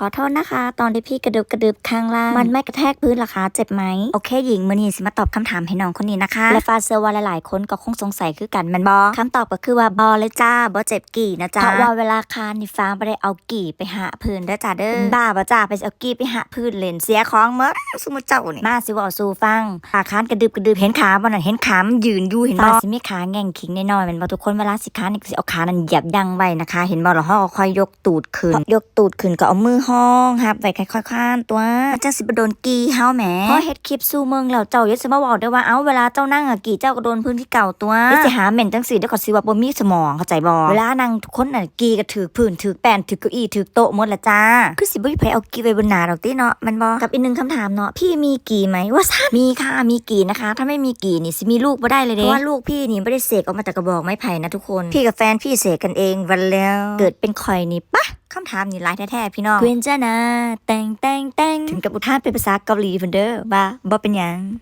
ขอโทษนะคะ ตอนที่พี่กระดึบกระดึบข้างล่าง มันไม่กระแทกพื้นเหรอคะ เจ็บไหม โอเคหญิงมือนี้สิมาตอบคำถามให้น้องคนนี้นะคะ และฟาเซอร์ว่าหลายๆ คนก็คงสงสัยคือกันแมันบอคำตอบก็คือว่าบอเลยจ้าบอเจ็บกี่นะจ๊ะเพราะว่าเวลาคานนี่ฟ้าไม่ได้เอากี่ไปหาพื้นเด้อจ้าเด้อบ้าบ่จ้าไปเอากี่ไปหาพื้นเล่นเสียของเมื่อสมมุติเจ้านี่มาสิเว่าสู่ฟังขาคานกระดึบกระดึบเห็นขาบ่นั่นเห็นขามันยืนอยู่เห็นบ่สิมีขาแง่งขิงน้อยๆแมันบ่ทุกคนเวลาสิคานนี่ก็สิเอาขานั้นเหยียบดังไว้นะคะ เห็นบ่แล้วเฮาก็ค่อยยกตูดขึ้นยกตูดขึ้นก็เอามือห้องหับไว้ค่อยๆคานตัวมันจังสิบ่โดนกีเฮาแหมพอเฮ็ดคลิปสู่เมืองแล้วเจ้าอย่าสิมาบอกเด้อว่าเอ้าเวลาเจ้านั่งอะกี่เจ้าก็โดนพื้นที่เก่าตัวอย่าสิหาเหม็นจังซี่เดี๋ยวก็สิว่าบ่มีสมองเข้าใจบ่เวลานั่งทุกคนน่ะกีก็ถือพื้นถือแป้นถือเก้าอี้ถือโต๊ะหมดละจ้าคือสิบ่มีไผเอากีไว้บนหน้าดอกติเนาะแมันบ่กับอีกหนึงคำถามเนาะพี่มีกี่ไหมว่าซ่นมีค่ะมีกี่นะคะ ถ้าไม่มีกี่นี่สิมีลูกบ่ได้เลยเด้เพราะว่าลูกพี่นี่ไม่ได้เสกออกมาจากกระบอกไม้ไผ่นะทุกคน พี่กับแฟนพี่เสกกันเองวันแล้ว เกิดเป็นข่อยนี่ปะ คำถามนี่หลายแท้ๆพี่น้องเกวนจ้านะแต่งแต่งแต่งถึงกับอุทานเป็นภาษาเกาหลีเพิ่นเด้อว่าบ่เป็นหยัง